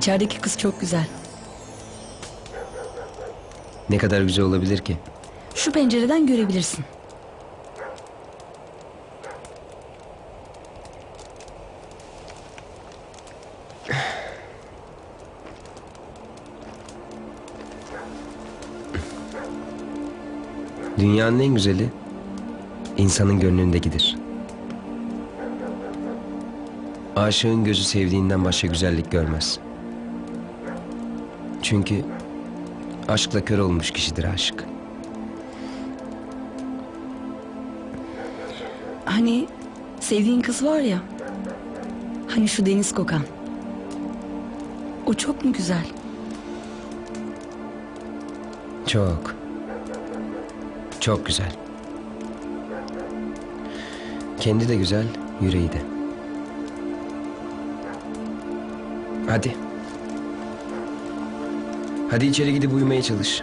İçerideki kız çok güzel. Ne kadar güzel olabilir ki? Şu pencereden görebilirsin. Dünyanın en güzeli insanın gönlündekidir. Aşığın gözü sevdiğinden başka güzellik görmez. Çünkü aşkla kör olmuş kişidir aşık. Hani sevdiğin kız var ya. Hani şu deniz kokan. O çok mu güzel? Çok. Çok güzel. Kendi de güzel, yüreği de. Hadi. Hadi içeri gidip uyumaya çalış.